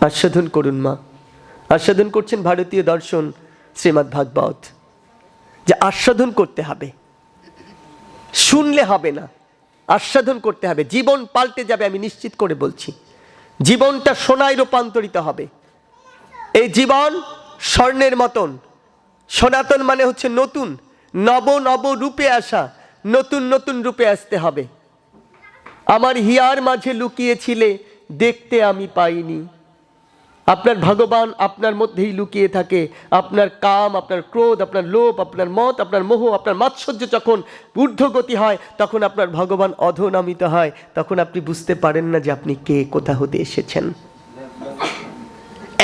আস্বাদন করুন মা। আস্বাদন করছেন ভারতীয় দর্শন শ্রীমৎ ভাগবত। যে আস্বাদন করতে হবে। শুনলে হবে না। আস্বাদন করতে হবে। জীবন পাল্টে যাবে আমি নিশ্চিত করে বলছি। জীবনটা সোনায় রূপান্তরিত হবে। এই জীবন স্বর্ণের মতন। সনাতন মানে হচ্ছে নতুন। নব নব রূপে আসা। নতুন নতুন রূপে আসতে হবে। আমার হিয়ার মাঝে লুকিয়েছিলে। দেখতে আমি পাইনি। আপনার ভগবান আপনার মধ্যেই লুকিয়ে থাকে। আপনার কাম, আপনার ক্রোধ, আপনার লোভ, আপনার মত, আপনার মোহ, আপনার মাৎসর্য যখন ঊর্ধ্বগতি হয়, তখন আপনার ভগবান অধনামিত হয়। তখন আপনি বুঝতে পারেন না যে আপনি কে, কোথা হতে এসেছেন।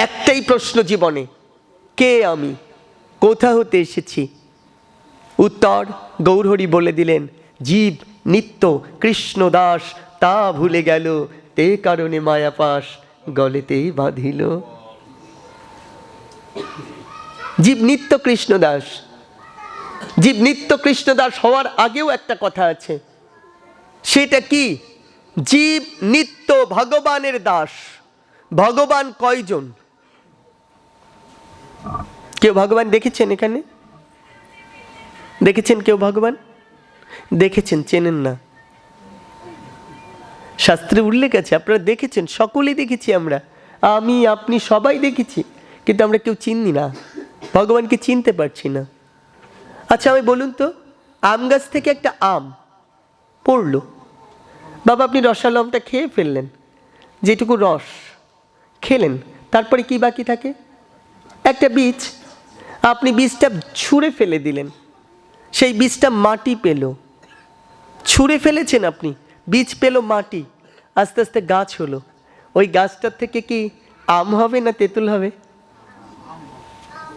একটাই প্রশ্ন জীবনে, কে আমি? কোথা হতে এসেছি? উত্তর গৌরহরি বলে দিলেন, জীব, নিত্য, কৃষ্ণ দাস, তা ভুলে গেল, তে কারণে মায়াপাশ গলেতেই বাঁধিল। জীব নিত্য কৃষ্ণদাস জীব নিত্য কৃষ্ণদাস হওয়ার আগেও একটা কথা আছে। সেটা কি? জীব নিত্য ভগবানের দাস। ভগবান কয়জন? কেউ ভগবান দেখেছেন এখানে? দেখেছেন কেউ ভগবান? দেখেছেন, চেনেন না। শাস্ত্রে উল্লেখ আছে, আপনারা দেখেছেন, সকলেই দেখেছি আমরা। আমি, আপনি সবাই দেখেছি, কিন্তু আমরা কেউ চিনি না, ভগবানকে চিনতে পারছি না। আচ্ছা আমি বলুন তো, আম গাছ থেকে একটা আম পড়ল। বাবা, আপনি রসালো আমটা খেয়ে ফেললেন, যেটুকু রস, খেলেন, তারপরে কি বাকি থাকে? একটা বীজ, আপনি বীজটা ছুঁড়ে ফেলে দিলেন, সেই বীজটা মাটি পেল। ছুঁড়ে ফেলেছেন আপনি বীজ পেল মাটি, আস্তে আস্তে গাছ হলো। ওই গাছটার থেকে কি আম হবে না তেঁতুল হবে?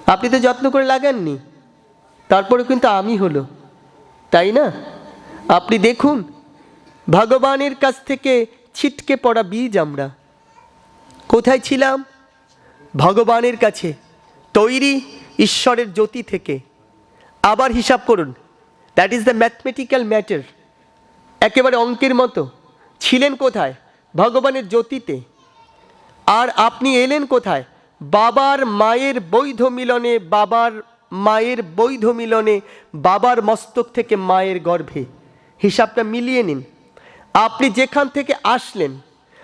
আপনি তো যত্ন করে লাগাননি, তারপরে কিন্তু আমি হলো, তাই না? আপনি দেখুন, ভগবানের কাছ থেকে ছিটকে পড়া বীজ আমরা। কোথায় ছিলাম? ভগবানের কাছে, তৈরি ঈশ্বরের জ্যোতি থেকে। আবার হিসাব করুন that is the mathematical matter একেবারে অঙ্কের মতো। ছিলেন কোথায়? ভগবানের জ্যোতিতে। আর আপনি এলেন কোথায়? বাবার মায়ের বৈধ মিলনে, বাবার মায়ের বৈধ মিলনে, বাবার মস্তক থেকে মায়ের গর্ভে। হিসাবটা মিলিয়ে নিন। আপনি যেখান থেকে আসলেন,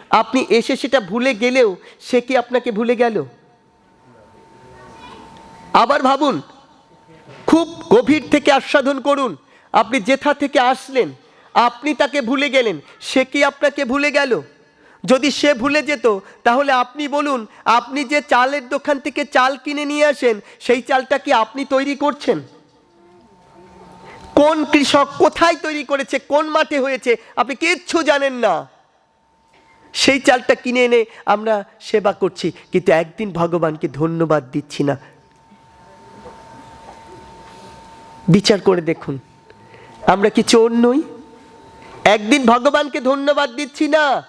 আপনি এসে সেটা ভুলে গেলেও সে কি আপনাকে ভুলে গেল? আবার ভাবুন, খুব গভীর থেকে আস্বাদন করুন। আপনি যেথা থেকে আসলেন আপনি তাকে ভুলে গেলেন, সে কি আপনাকে ভুলে গেল? যদি সে ভুলে যেত, তাহলে আপনি বলুন, আপনি যে চালের দোকান থেকে চাল কিনে নিয়ে আসেন, সেই চালটা কি আপনি তৈরি করছেন? কোন কৃষক কোথায় তৈরি করেছে, কোন মাঠে হয়েছে, আপনি কিচ্ছু জানেন না। সেই চালটা কিনে এনে আমরা সেবা করছি, কিন্তু একদিন ভগবানকে ধন্যবাদ দিচ্ছি না। বিচার করে দেখুন, আমরা কি চোর নই? একদিন ভগবানকে ধন্যবাদ দিচ্ছি না।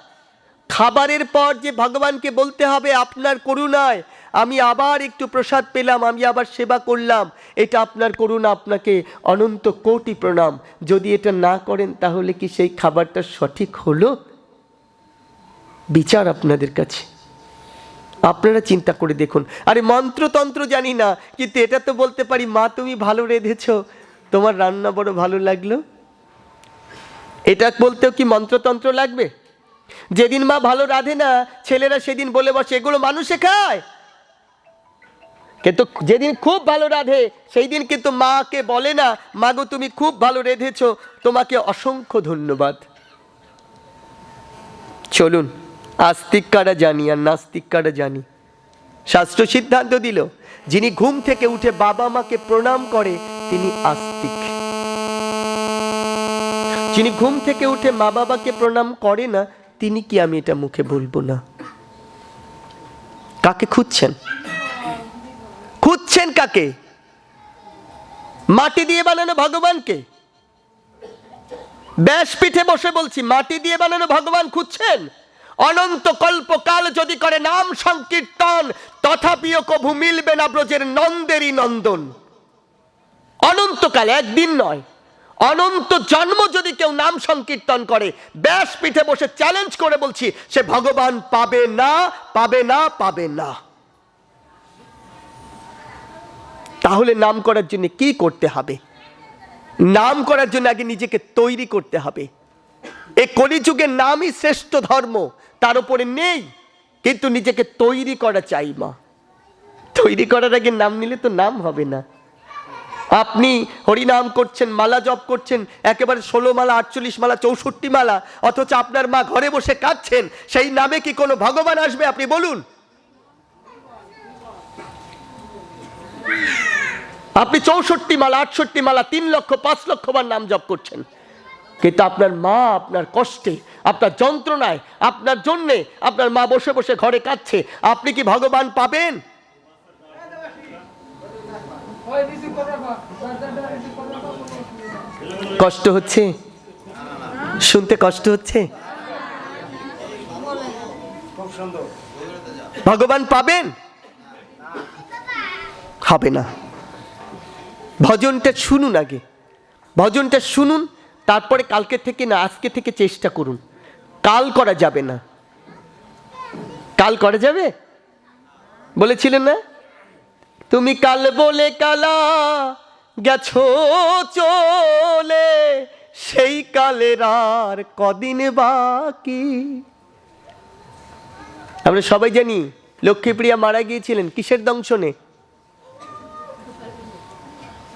খাবারের পর যে ভগবানকে বলতে হবে, আপনার করুণায় আমি আবার একটু প্রসাদ পেলাম, আমি আবার সেবা করলাম। এটা আপনার করুণা, আপনাকে অনন্ত কোটি প্রণাম। যদি এটা না করেন, তাহলে কি সেই খাবারটা সঠিক হলো? বিচার আপনাদের কাছে। আপনারা চিন্তা করে দেখুন। আরে মন্ত্রতন্ত্র জানি না, কিন্তু এটা তো বলতে পারি, মা, তুমি ভালো রেঁধেছ। তোমার রান্না বড় ভালো লাগল। এটা বলতেও কি মন্ত্রতন্ত্র লাগবে? যেদিন মা ভালো রাঁধে না, ছেলেরা সেদিন বলে বসে, এগুলো মানুষে খায়? কিন্তু যেদিন খুব ভালো রাঁধে, সেই দিন কিন্তু মাকে বলে না মাগো তুমি খুব ভালো রেঁধেছ, তোমাকে অসংখ্য ধন্যবাদ। চলুন আস্তিক কারা জানি আর নাস্তিক কারা জানি। শাস্ত্র সিদ্ধান্ত দিল, যিনি ঘুম থেকে উঠে বাবা মাকে প্রণাম করে, তিনি আস্তিক। যিনি ঘুম থেকে উঠে মা বাবাকে প্রণাম করে না, তিনি কি আমি এটা মুখে বলব না? কাকে খুঁজছেন? খুঁজছেন কাকে? মাটি দিয়ে বানানো ভগবানকে? ব্যাসপীঠে বসে বলছি, মাটি দিয়ে বানানো ভগবান খুঁজছেন? অনন্ত কল্পকাল যদি করে নাম সংকীর্তন, তথাপিও কভু মিলবে না ব্রজের নন্দেরই নন্দন। অনন্তকাল একদিন নয় অনন্ত জন্ম যদি কেউ নাম সংকীর্তন করে, ব্যাস পিঠে বসে চ্যালেঞ্জ করে বলছি, সে ভগবান পাবে না পাবে না পাবে না। তাহলে নাম করার জন্য কি করতে হবে? নাম করার জন্য আগে নিজেকে তৈরি করতে হবে। এ কলিযুগের নামই শ্রেষ্ঠ ধর্ম, তার উপরে নেই, কিন্তু নিজেকে তৈরি করা চাই মা। তৈরি করার আগে নাম নিলে তো নাম হবে না। আপনি হরিনাম করছেন, মালা জপ করছেন, একেবারে ষোলো মালা, আটচল্লিশ মালা, চৌষট্টি মালা, অথচ আপনার মা ঘরে বসে কাঁদছেন, সেই নামে কি কোনো ভগবান আসবে আপনি বলুন? আপনি চৌষট্টি মালা, আটষট্টি মালা, তিন লক্ষ, পাঁচ লক্ষ বার নাম জপ করছেন। কিন্তু আপনার মা আপনার কষ্টে, আপনার যন্ত্রণায়, আপনার জন্যে, আপনার মা বসে বসে ঘরে কাঁদছে। আপনি কি ভগবান পাবেন? কষ্ট হচ্ছে? শুনতে কষ্ট হচ্ছে? ভগবান পাবেন? হবে না। ভজনটা শুনুন আগে। ভজনটা শুনুন, তারপরে কালকে থেকে না, আজকে থেকে চেষ্টা করুন। কাল করা যাবে না। কাল করা যাবে? বলেছিলেন না? তুমি কাল বলে কালা গেছো চলে, সেই কালের আর কদিন বাকি। আমরা সবাই জানি লক্ষ্মীপ্রিয়া মারা গিয়েছিলেন, কিসের দংশনে?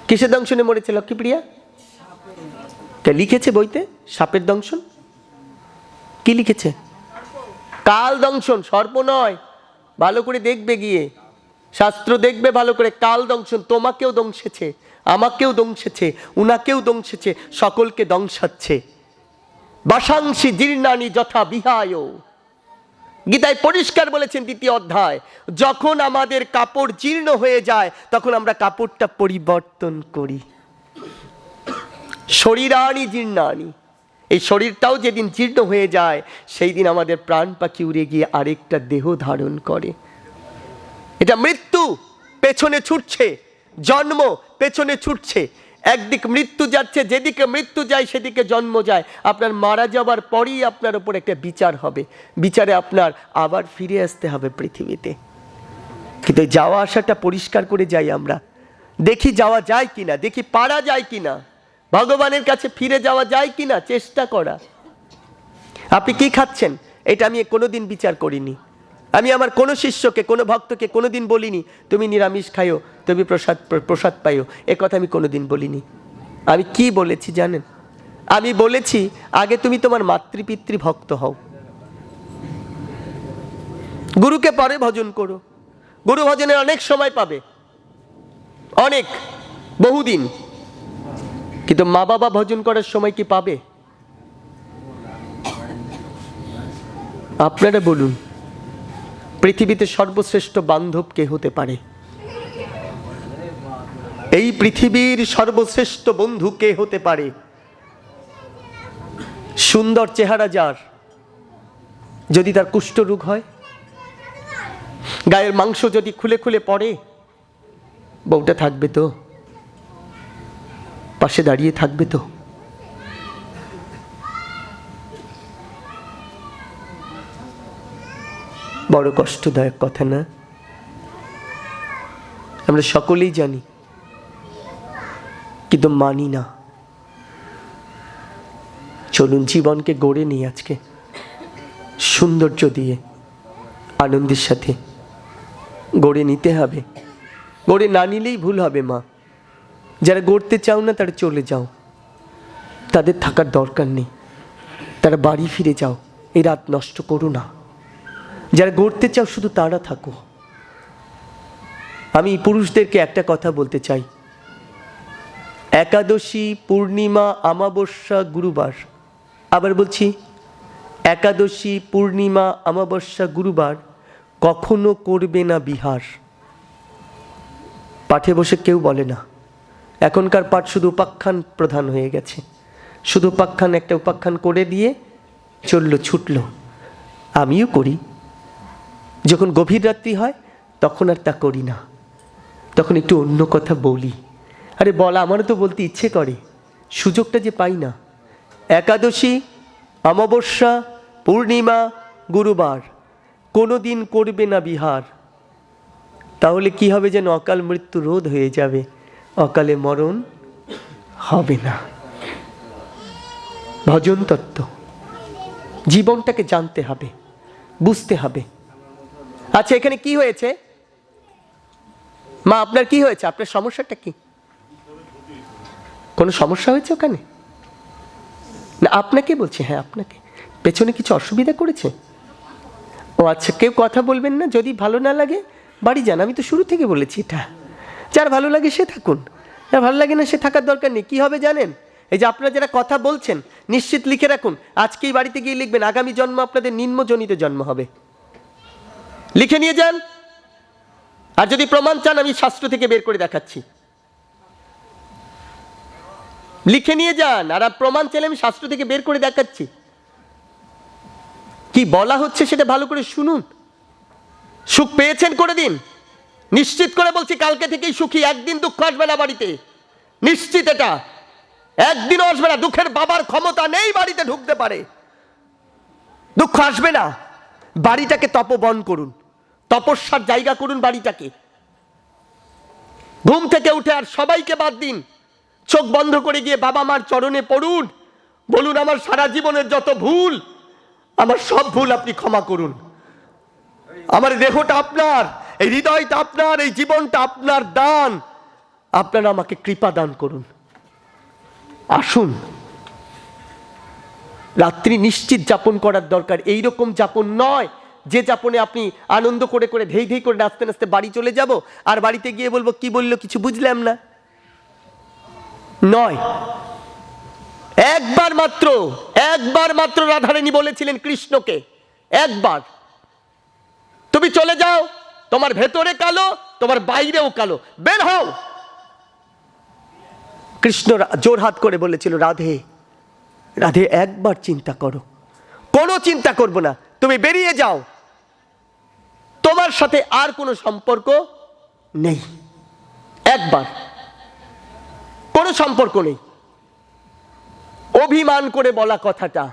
কিসের দংশনে মরেছে লক্ষ্মীপ্রিয়া? কে লিখেছে বইতে? সাপের দংশন? কি লিখেছে? কাল দংশন, সর্প নয়, ভালো করে দেখবে গিয়ে। শাস্ত্র দেখবে ভালো করে, কাল দংশন, তোমাকেও দংশেছে, আমাকেও দংশেছে, উনাকেও দংশেছে, সকলকে দংশাচ্ছে। বাসাংশী জীর্ণানি যথা বিহায়। গীতায় পরিষ্কার বলেছেন দ্বিতীয় অধ্যায়, যখন আমাদের কাপড় জীর্ণ হয়ে যায়, তখন আমরা কাপড়টা পরিবর্তন করি। শরীরানি জীর্ণানি, এই শরীরটাও যেদিন জীর্ণ হয়ে যায়, সেই দিন আমাদের প্রাণ পাখি উড়ে গিয়ে আরেকটা দেহ ধারণ করে। এটা মৃত্যু পেছনে ছুটছে, জন্ম পেছনে ছুটছে। একদিক মৃত্যু যাচ্ছে, যেদিকে মৃত্যু যায়, সেদিকে জন্ম যায়। আপনার মারা যাওয়ার পরেই আপনার উপর একটা বিচার হবে। বিচারে আপনার আবার ফিরে আসতে হবে পৃথিবীতে। কিন্তু যাওয়া আসাটা পরিষ্কার করে যাই আমরা। দেখি যাওয়া যায় কিনা, দেখি পারা যায় কিনা। ভগবানের কাছে ফিরে যাওয়া যায় কিনা, চেষ্টা করা। আপনি কি খাচ্ছেন? এটা আমি কোনোদিন বিচার করিনি। আমি আমার কোনো শিষ্যকে, কোনো ভক্তকে কোনো দিন বলিনি, তুমি নিরামিষ খাইও, তুমি প্রসাদ প্রসাদ পাইও। এ কথা আমি কোনো দিন বলিনি। আমি কি বলেছি জানেন? আমি বলেছি, আগে তুমি তোমার মাতৃপিতৃ ভক্ত হও। গুরুকে পরে ভজন করো। গুরু ভজনের অনেক সময় পাবে। অনেক, বহুদিন। কিন্তু মা বাবা ভজন করার সময় কি পাবে? আপনারা বলুন। পৃথিবীতে সর্বশ্রেষ্ঠ বান্ধব কে হতে পারে? এই পৃথিবীর সর্বশ্রেষ্ঠ বন্ধু কে হতে পারে? সুন্দর চেহারা যার, যদি তার কুষ্ঠরোগ হয়? গায়ের মাংস যদি খুলে খুলে পড়ে, বউটা থাকবে তো? পাশে দাঁড়িয়ে থাকবে তো? বড় কষ্টদায়ক কথা না? আমরা সকলেই জানি, কিন্তু মানি না। চলুন জীবনকে গড়ে নিই আজকে, সৌন্দর্য দিয়ে, আনন্দের সাথে। গড়ে নিতে হবে। গড়ে না নিলেই ভুল হবে, মা। যারা গড়তে চাও না, তারা চলে যাও। তাদের থাকার দরকার নেই। তারা বাড়ি ফিরে যাও। এই রাত নষ্ট করো না। যারা গড়তে চাও শুধু তারা থাকো। আমি পুরুষদেরকে একটা কথা বলতে চাই। একাদশী, পূর্ণিমা আমাবস্যা গুরুবার। আবার বলছি, একাদশী, পূর্ণিমা আমাবস্যা গুরুবার কখনো করবে না বিহার। পাঠে বসে কেউ বলে না, এখনকার পাঠ শুধু উপাখ্যান প্রধান হয়ে গেছে। শুধু উপাখ্যান, একটা উপাখ্যান করে দিয়ে চলল, ছুটলো। আমিও করি। যখন গভীর রাত্রি হয়, তখন আর তা করি না। তখন একটু অন্য কথা বলি। আরে বলা, আমারও তো বলতে ইচ্ছে করে। সুযোগটা যে পাই না। একাদশী, অমাবস্যা, পূর্ণিমা, গুরুবার কোনো দিন করবে না বিহার। তাহলে কি হবে যেন অকাল মৃত্যু রোধ হয়ে যাবে? অকালে মরণ হবে না। ভজন তত্ত্ব। জীবনটাকে জানতে হবে, বুঝতে হবে। আচ্ছা এখানে কি হয়েছে? মা, আপনার কি হয়েছে? আপনার সমস্যাটা কি? কোনো সমস্যা হয়েছে ওখানে? না, আপনাকে বলছি হ্যাঁ আপনাকে। পেছনে কিছু অসুবিধা করেছে? ও আচ্ছা কেউ কথা বলবেন না? যদি ভালো না লাগে, বাড়ি যান। আমি তো শুরু থেকে বলেছি এটা। যার ভালো লাগে সে থাকুন। যার ভালো লাগে না, সে থাকার দরকার নেই। কী হবে জানেন? এই যে আপনারা যারা কথা বলছেন, নিশ্চিত লিখে রাখুন। আজকেই বাড়িতে গিয়ে লিখবেন, আগামী জন্ম আপনাদের নিম্নজনিত জন্ম হবে। লিখে নিয়ে যান। আর যদি প্রমাণ চান, আমি শাস্ত্র থেকে বের করে দেখাচ্ছি। লিখে নিয়ে যান, আর প্রমাণ চাইলে আমি শাস্ত্র থেকে বের করে দেখাচ্ছি। কি বলা হচ্ছে সেটা ভালো করে শুনুন। সুখ পেয়েছেন করে দিন নিশ্চিত করে বলছি, কালকে থেকেই সুখী, একদিন দুঃখ আসবে না বাড়িতে। নিশ্চিত এটা। একদিনও আসবে না, দুঃখের বাবার ক্ষমতা নেই বাড়িতে ঢুকতে পারে। দুঃখ আসবে না। বাড়িটাকে তপবন করুন। তপস্যার জায়গা করুন বাড়িটাকে। ঘুম থেকে উঠে আর সবাইকে বাদ দিন। চোখ বন্ধ করে গিয়ে বাবা মার চরণে পড়ুন। বলুন, আমার সারা জীবনের যত ভুল, আমার সব ভুল আপনি ক্ষমা করুন। আমার দেহটা আপনার, এই হৃদয়টা আপনার, এই জীবনটা আপনার দান। আপনারা আমাকে কৃপা দান করুন। আসুন। রাত্রি নিশ্চিত যাপন করার দরকার। এই রকম যাপন নয়। যে যাপনে আপনি আনন্দ করে করে ধেই ধেই করে নাচতে নাচতে বাড়ি চলে যাব, আর বাড়িতে গিয়ে বলব, কি বলল কিছু বুঝলাম না। নয়। একবার মাত্র একবার মাত্র রাধারানী বলেছিলেন কৃষ্ণকে, একবার। তুমি চলে যাও, তোমার ভেতরে কালো, তোমার বাইরেও কালো, বের হও। কৃষ্ণ জোরহাত করে বলেছিল, রাধে রাধে একবার চিন্তা করো। কোনো চিন্তা করব না, তুমি বেরিয়ে যাও। তোমার সাথে আর কোনো সম্পর্ক নেই। একবার। কোনো সম্পর্ক নেই। অভিমান করে বলা কথাটা।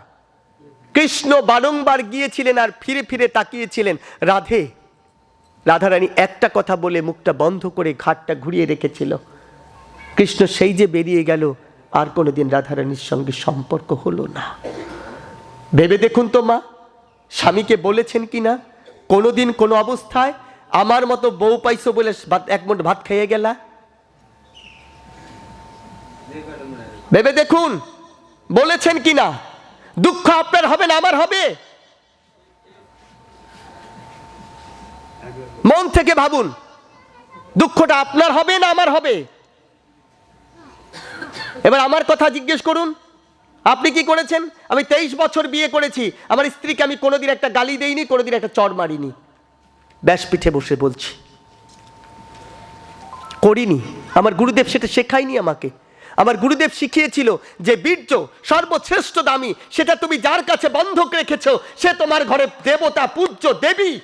কৃষ্ণ বারংবার গিয়েছিলেন আর ফিরে ফিরে তাকিয়েছিলেন। রাধে, রাধারানী একটা কথা বলে মুখটা বন্ধ করে ঘাটটা ঘুরিয়ে রেখেছিল। কৃষ্ণ সেই যে বেরিয়ে গেল, আর কোনোদিন রাধারানীর সঙ্গে সম্পর্ক হলো না। ভেবে দেখুন তো মা, স্বামীকে বলেছেন কি না কোনোদিন কোনো অবস্থায় আমার মতো বউ পাইছো বলে এক মুঠ ভাত খেয়ে গেলা? ভেবে দেখুন, বলেছেন কি না দুঃখ আপনার হবে না, আমার হবে? মন থেকে ভাবুন, দুঃখটা আপনার হবে না আমার হবে? এবার আমার কথা জিজ্ঞেস করুন। আপনি কি করেছেন? আমি তেইশ বছর বিয়ে করেছি। আমার স্ত্রীকে আমি কোনোদিন একটা গালি দেইনি, কোনোদিন একটা চর মারিনি। ব্যাসপিঠে বসে বলছি। করিনি। আমার গুরুদেব সেটা শেখায়নি আমাকে। আমার গুরুদেব শিখিয়েছিল যে বীর্য সর্বশ্রেষ্ঠ দামি, সেটা তুমি যার কাছে বন্ধক রেখেছ, সে তোমার ঘরে দেবতা, পূজ্য, দেবী।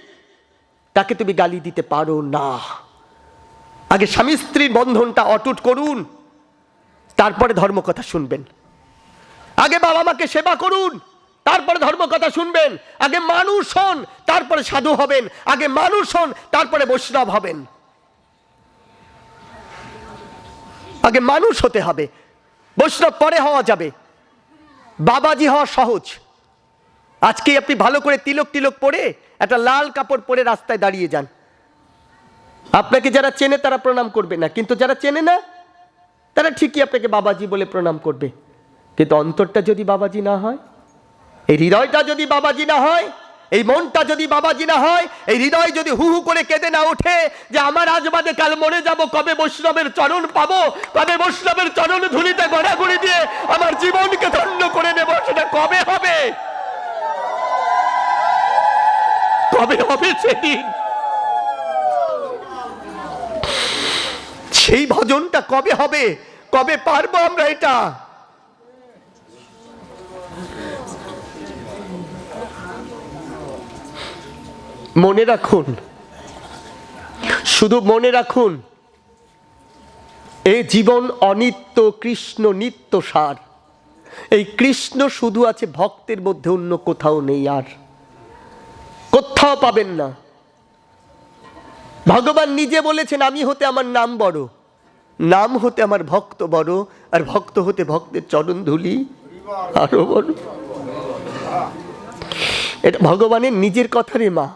তাকে তুমি গালি দিতে পারো না। আগে স্বামী স্ত্রীর বন্ধনটা অটুট করুন। তারপরে ধর্মকথা শুনবেন। আগে বাবা মাকে সেবা করুন, তারপরে ধর্মকথা শুনবেন। আগে মানুষ হন, তারপরে সাধু হবেন। আগে মানুষ হন, তারপরে বৈষ্ণব হবেন। আগে মানুষ হতে হবে। বৈষ্ণব পরে হওয়া যাবে। বাবাজি হওয়া সহজ। আজকে আপনি ভালো করে তিলক তিলক পরে একটা লাল কাপড় পরে রাস্তায় দাঁড়িয়ে যান। আপনাকে যারা চেনে তারা প্রণাম করবে না, কিন্তু যারা চেনে না, তারা ঠিকই আপনাকে বাবাজি বলে প্রণাম করবে। কিন্তু অন্তরটা যদি বাবাজি না হয়, এই হৃদয়টা যদি বাবাজি না হয়, এই মনটা যদি বাবাজি না হয়, এই হৃদয় যদি হু হু করে কেঁদে না ওঠে যে আমার আজ বাদে কাল মরে যাব, কবে বৈষ্ণবের চরণ পাবো, কবে বৈষ্ণবের চরণ ধুলিতে গড়াগড়ি দিয়ে আমার জীবনকে ধন্য করে নেব, সেটা কবে হবে? কবে হবে সেদিন? সেই ভজনটা কবে হবে? কবে পারব আমরা এটা? মনে রাখুন, শুধু মনে রাখুন, এই জীবন অনিত্য, কৃষ্ণ নিত্য সার। এই কৃষ্ণ শুধু আছে ভক্তের মধ্যে, অন্য কোথাও নেই আর। কোথাও পাবেন না। ভগবান নিজে বলেছেন, আমি হতে আমার নাম বড়, নাম হতে আমার ভক্ত বড়, আর ভক্ত হতে ভক্তের চরণ ধুলি। আরও বড় এটা ভগবানের নিজের কথা রে মা।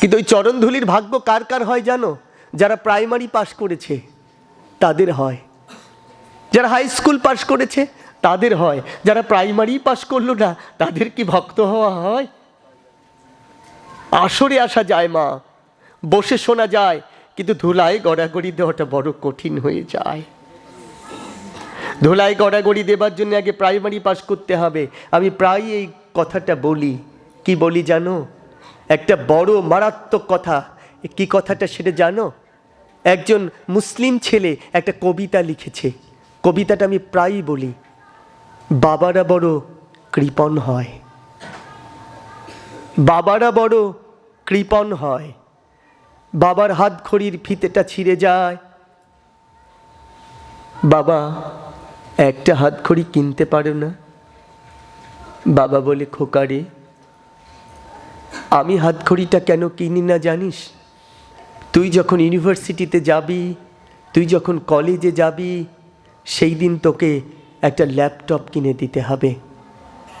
কিন্তু ওই চরণধুলির ভাগ্য কার কার হয় জানো? যারা প্রাইমারি পাশ করেছে, তাদের হয়। যারা হাই স্কুল পাশ করেছে, তাদের হয়। যারা প্রাইমারি পাশ করল না, তাদের কি ভক্ত হওয়া হয়? আসরে আসা যায় মা, বসে শোনা যায়, কিন্তু ধুলায় গড়াগড়ি দেওয়াটা বড় কঠিন হয়ে যায়। ধুলায় গড়াগড়ি দেবার জন্য আগে প্রাইমারি পাশ করতে হবে। আমি প্রায় এই কথাটা বলি। কি বলি জানো? একটা বড় মারাত্মক কথা। কি কথাটা সেটা জানো? একজন মুসলিম ছেলে একটা কবিতা লিখেছে। কবিতাটা আমি প্রায়ই বলি, বাবারা বড় কৃপণ হয়। বাবারা বড় কৃপণ হয়। বাবার হাত খড়ির ফিতেটা ছিঁড়ে যায়। বাবা, একটা হাত খড়ি কিনতে পারো না? বাবা বলে খোকারে আমি হাত খড়িটা কেন কিনি না জানিস? তুই যখন ইউনিভার্সিটিতে যাবি, তুই যখন কলেজে যাবি, সেই দিন তোকে একটা ল্যাপটপ কিনে দিতে হবে।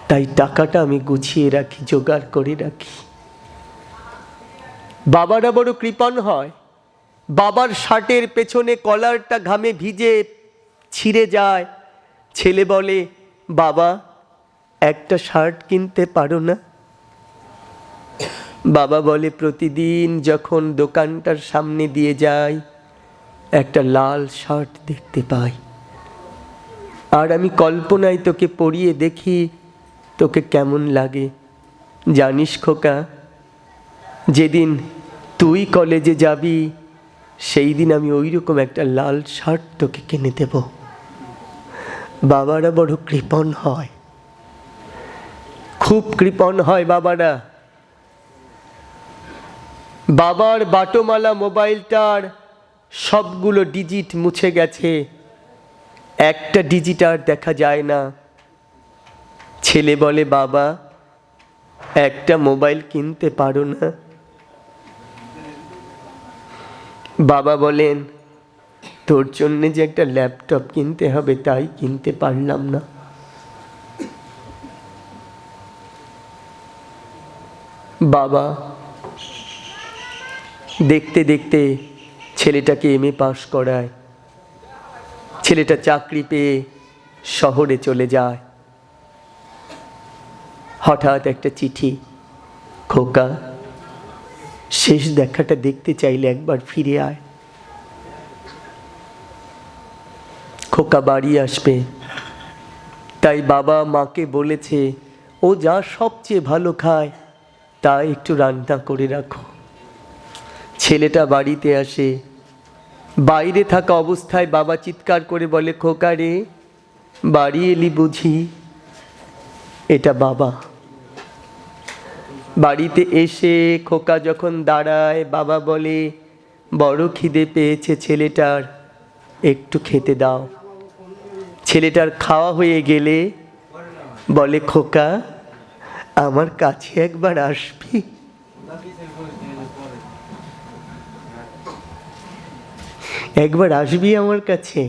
তাই টাকাটা আমি গুছিয়ে রাখি, জোগাড় করে রাখি। বাবারা বড় কৃপণ হয়। বাবার শার্টের পেছনে কলারটা ঘামে ভিজে ছিঁড়ে যায়। ছেলে বলে, বাবা, একটা শার্ট কিনতে পারো না? বাবা বলে, প্রতিদিন যখন দোকানটার সামনে দিয়ে যাই, একটা লাল শার্ট দেখতে পাই। আর আমি কল্পনায় তোকে পরিয়ে দেখি, তোকে কেমন লাগে। জানিস খোকা, যেদিন তুই কলেজে যাবি সেই দিন আমি ওই রকম একটা লাল শার্ট তোকে কিনে দেব। বাবারা বড় কৃপণ হয়। খুব কৃপণ হয় বাবারা। বাবার বাটোমালা মোবাইলটার সবগুলো ডিজিট মুছে গেছে। একটা ডিজিট আর দেখা যায় না। ছেলে বলে, বাবা, একটা মোবাইল কিনতে পারো না? বাবা বলেন, তোর জন্য যে একটা ল্যাপটপ কিনতে হবে, তাই কিনতে পারলাম না। বাবা দেখতে দেখতে ছেলেটাকে এমএ পাশ করায়। ছেলেটা চাকরি পেয়ে শহরে চলে যায়। হঠাৎ একটা চিঠি, খোকা, শেষ দেখাটা দেখতে চাইলে একবার ফিরে আয়। খোকা বাড়ি আসবে। তাই বাবা মাকে বলেছে, ও যা সবচেয়ে ভালো খায়, তা একটু রান্না করে রাখো। ছেলেটা বাড়িতে আসে। বাইরে থাকা অবস্থায় বাবা চিৎকার করে বলে খোকা রে বাড়ি এলি বুঝি? এটা বাবা। বাড়িতে এসে খোকা যখন দাঁড়ায়, বাবা বলে, বড় খিদে পেয়েছে ছেলেটার, একটু খেতে দাও। ছেলেটার খাওয়া হয়ে গেলে বলে, খোকা, আমার কাছে একবার আসবি? একবার আসবি আমার কাছে?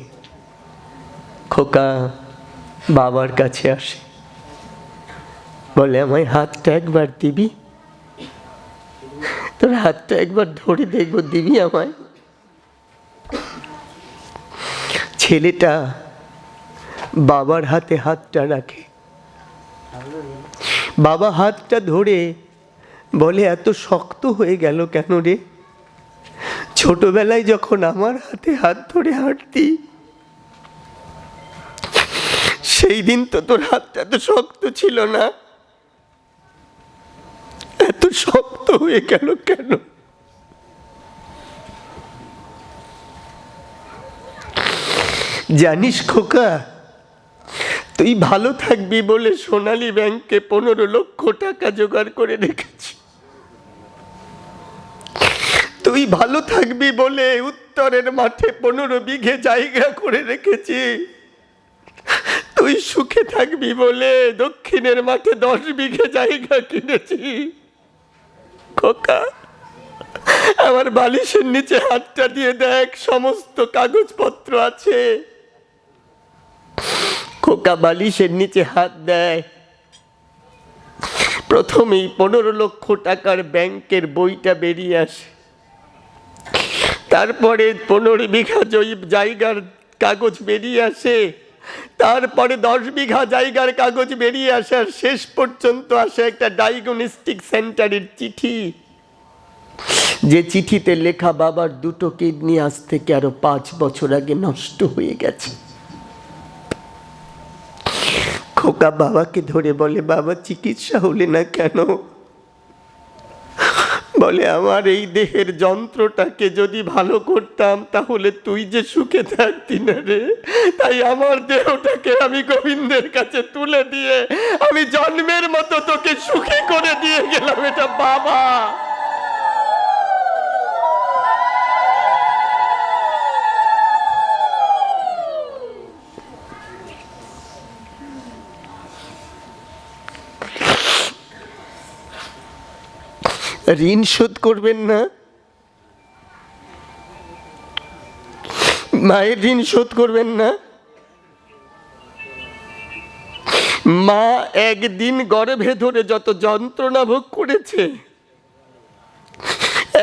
খোকা বাবার কাছে আসে। বলে, আমায় হাতটা একবার দিবি? তোর হাতটা একবার ধরে দেখব, দিবি আমায়? ছেলেটা বাবার হাতে হাতটা রাখে। বাবা হাতটা ধরে বলে, এত শক্ত হয়ে গেল কেন রে? ছোটবেলায় যখন আমার হাতে হাত ধরে হাঁটতি, সেই দিন তো তোর হাতটা এত শক্ত ছিল না। এত শক্ত হয়ে গেল কেন? জানিস খোকা, তুই ভালো থাকবি বলে সোনালী ব্যাংকে পনেরো লক্ষ টাকা জোগাড় করে রেখেছি তুই ভালো থাকবি বলে উত্তরের মাঠে পনেরো বিঘে জায়গা করে রেখেছি। তুই সুখে থাকবি বলে দক্ষিণের মাঠে দশ বিঘে জায়গা কিনেছি। খোকা, আমার বালিশের নিচে হাতটা দিয়ে দেখ, সমস্ত কাগজপত্র আছে। খোকা, বালিশের নিচে হাত দেয়। প্রথমেই পনেরো লক্ষ টাকার ব্যাংকের বইটা বেরিয়ে আসে। তারপরে পনেরো বিঘা জয়ী জায়গার কাগজ বেরিয়ে আসে। তারপরে দশ বিঘা জায়গার কাগজ বেরিয়ে আসে আর শেষ পর্যন্ত আসে একটা ডায়াগনস্টিক সেন্টারের চিঠি। যে চিঠিতে লেখা, বাবার দুটো কিডনি আজ থেকে আরও পাঁচ বছর আগে নষ্ট হয়ে গেছে। খোকা বাবাকে ধরে বলে, বাবা, চিকিৎসা হলে না কেন? বলে, আমার এই দেহের যন্ত্রটাকে যদি ভালো করতাম, তাহলে তুই যে সুখে থাকতি না রে, তাই আমার দেহটাকে আমি গোবিন্দের কাছে তুলে দিয়ে, আমি জন্মের মতো তোকে সুখী করে দিয়ে গেলাম এটা বাবা। ঋণ শোধ করবেন না? মায়ের ঋণ শোধ করবেন না? মা একদিন গর্ভে ধরে যত যন্ত্রণা ভোগ করেছে,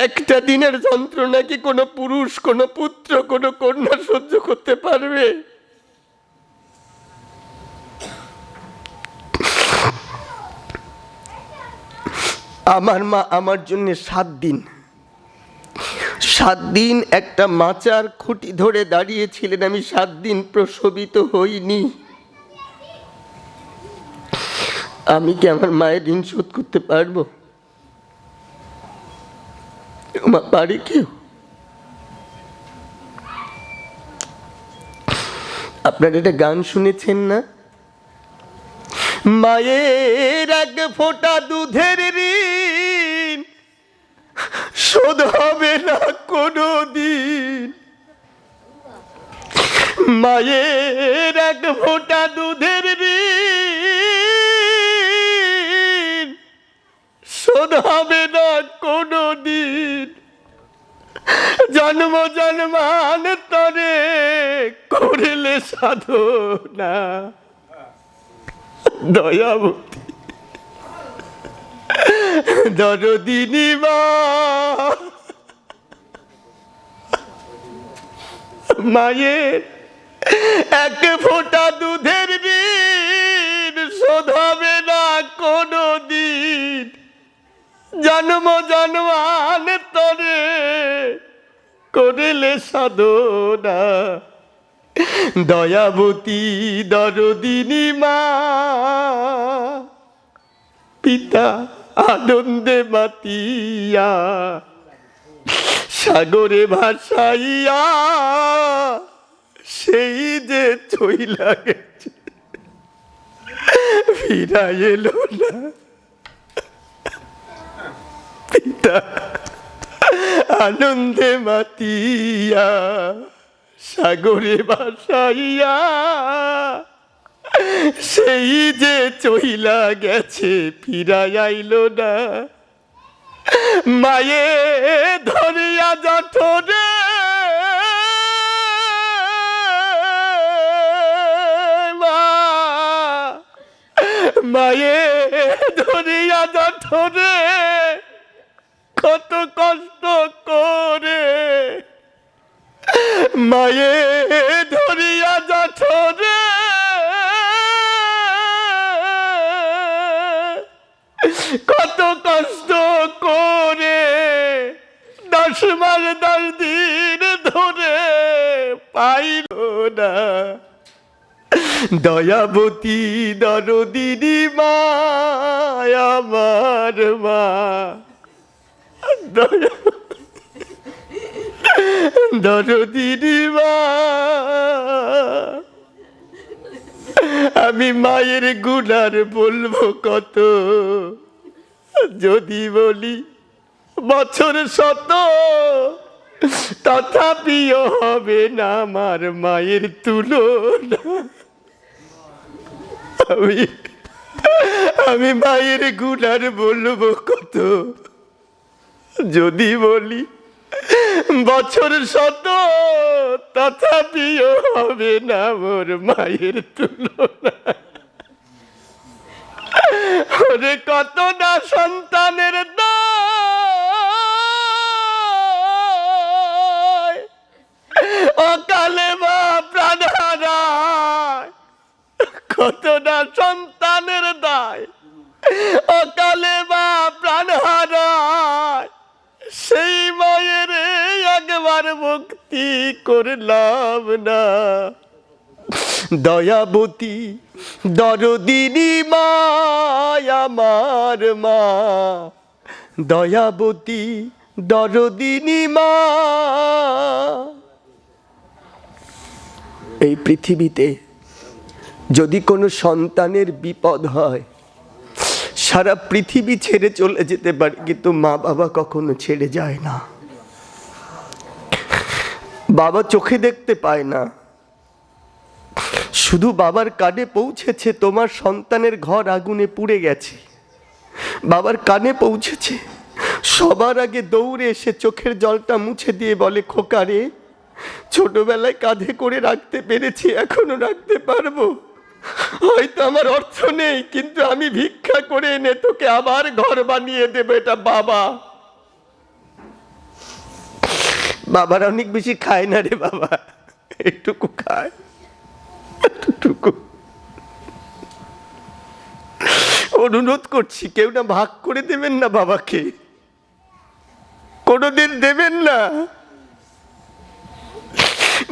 একটা দিনের যন্ত্রণা কি কোনো পুরুষ, কোনো পুত্র, কোনো কন্যা সহ্য করতে পারবে? আমার মা আমার জন্য সাত দিন। সাত দিন একটা মাচার খুঁটি ধরে দাঁড়িয়েছিলেন, আমি সাত দিন প্রসবিত হইনি। আমি কি আমার মায়ের ঋণ শোধ করতে পারব? পারে কেউ আপনারা এটা গান শুনেছেন না? মায়ের এক ফোঁটা দুধের ঋণ শোধ হবে না কোনো দিন মায়ের এক ফোঁটা দুধের ঋণ শোধ হবে না কোনো দিন জন্ম জন্মান্তরে করলে সাধনা। দয়াবতী দরদিনী মা। মায়ের এক ফোঁটা দুধের ঋণ শোধ হবে না কোনো দিন জন্ম জন্মান্তরে করেলে সাধনা। দয়াবতী দরদিনী মা, পিতা আনন্দে মাতিয়া, সাগরে ভাসাইয়া, সেই যে চইলা গেছে ফিরা এলো না। পিতা আনন্দে মাতিয়া। সাগরে বাসাইয়া, সেই যে চইলা গেছে ফিরাই আইল না। মায়ে ধরিয়া জঠরে মায়ে ধরিয়া জঠরে, কত কষ্ট করে মায়ে ধরিয়া যাঠরে কত কষ্ট করে দশ মাস দশ দিন ধরে পাইল না। দয়াবতী দরদিনী মা, আমার মা। দয়া আমি মায়ের গুণার বলব কত? যদি বলি বছর শত, তথাপিও হবে না আমার মায়ের তুলনা। আমি আমি মায়ের গুণার বলব কত? যদি বলি বছর শত, তথাপিও হবে না মোর মায়ের তুলনা। কত না সন্তানের অকালে বা প্রাণ হারায়। কত না সন্তানের দায়। অকালে বা একবার মুক্তি করলাম না। দয়াবতী, দরদিনী মায় আমার মা। দয়াবতী, দরদিনী মা। এই পৃথিবীতে যদি কোনো সন্তানের বিপদ হয়, সারা পৃথিবী ছেড়ে চলে যেতে পারে, কিন্তু মা বাবা কখনো ছেড়ে যায় না। বাবা চোখে দেখতে পায় না। শুধু বাবার কানে পৌঁছেছে, তোমার সন্তানের ঘর আগুনে পুড়ে গেছে। বাবার কানে পৌঁছেছে। সবার আগে দৌড়ে এসে চোখের জলটা মুছে দিয়ে বলে খোকারে ছোটবেলায় কাঁধে করে রাখতে পেরেছি, এখনও রাখতে পারব। হয়তো আমার অর্থ নেই, কিন্তু আমি ভিক্ষা করে এনে তোকে আবার ঘর বানিয়ে দেবো, এটা বাবা। বাবার অনেক বেশি খায় না রে বাবা। একটুকু খায়, এতটুকু। অনুরোধ করছি, কেউ না ভাগ করে দেবেন না বাবাকে। কোনোদিন দেবেন না।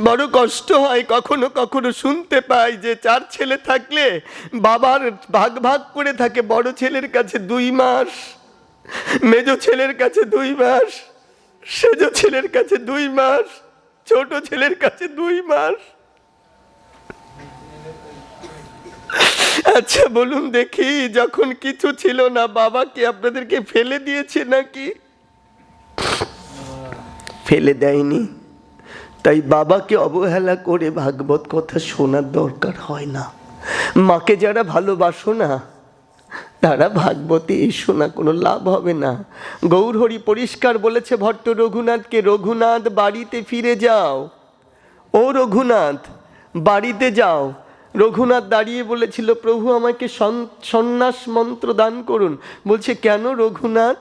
বড় কষ্ট হয় কখনো কখনো শুনতে পাই যে চার ছেলে থাকলে বাবার ভাগ ভাগ করে থাকে, বড় ছেলের কাছে দুই মাস, মেজ ছেলের কাছে দুই মাস। সেজ ছেলের কাছে দুই মাস, ছোট ছেলের কাছে দুই মাস। আচ্ছা বলুন দেখি, যখন কিছু ছিল না, বাবা কি আপনাদেরকে ফেলে দিয়েছে নাকি? ফেলে দেয়নি। তাই বাবাকে অবহেলা করে ভাগবত কথা শোনার দরকার হয় না। মাকে যারা ভালোবাসো না তারা ভাগবতী এসো না, কোনো লাভ হবে না। গৌরহরি পরিষ্কার বলেছে, ভট্ট রঘুনাথকে, রঘুনাথ বাড়িতে ফিরে যাও। ও রঘুনাথ, বাড়িতে যাও। রঘুনাথ দাঁড়িয়ে বলেছিল, প্রভু আমাকে সন- সন্ন্যাস মন্ত্র দান করুন। বলছে, কেন রঘুনাথ?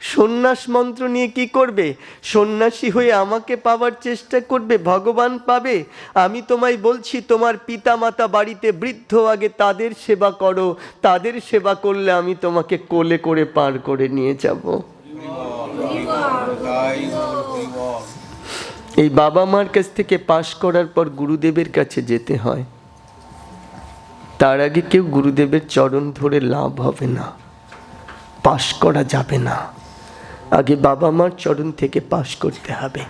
সন্ন্যাস মন্ত্র নিয়ে কি করবে? সন্ন্যাসী হয়ে আমাকে পাওয়ার চেষ্টা করবে, ভগবান পাবে? আমি তোমায় বলছি, তোমার পিতা মাতা বাড়িতে বৃদ্ধ আগে তাদের সেবা করো, তাদের সেবা করলে আমি তোমাকে কোলে করে পার করে নিয়ে যাব। এই বাবা মার কাছ থেকে পাশ করার পর গুরুদেবের কাছে যেতে হয়। তার আগে কেউ গুরুদেবের চরণ ধরে লাভ হবে না, পাশ করা যাবে না। আগে বাবা মার চরণ থেকে পাশ করতে হবে।